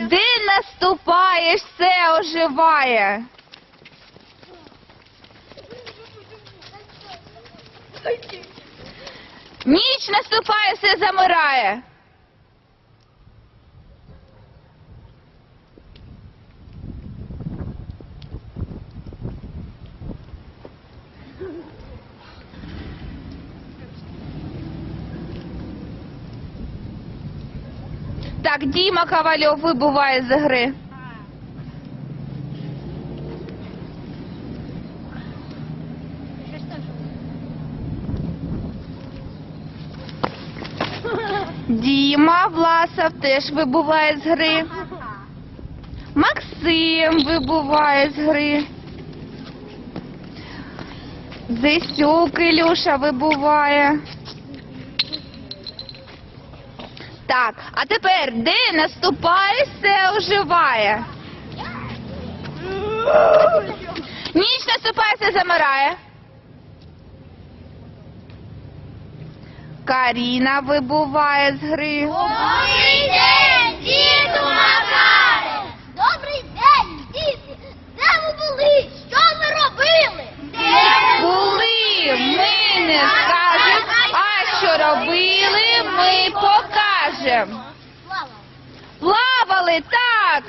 Де наступаєш, все оживає. Ніч наступає, все замирає. Так, Діма Ковальов вибуває з гри. Діма Власов теж вибуває з гри. Максим вибуває з гри. Зисюк Ілюша вибуває. Так, а тепер де наступає, все оживає. Ніч наступає, все замирає. Каріна вибуває з гри. Добрий день, діду Макаре! Добрий день, діти! Де ви були? Що ви робили? Були, ми не скажем, а що робили, ми покажем. Слава! Плавали так.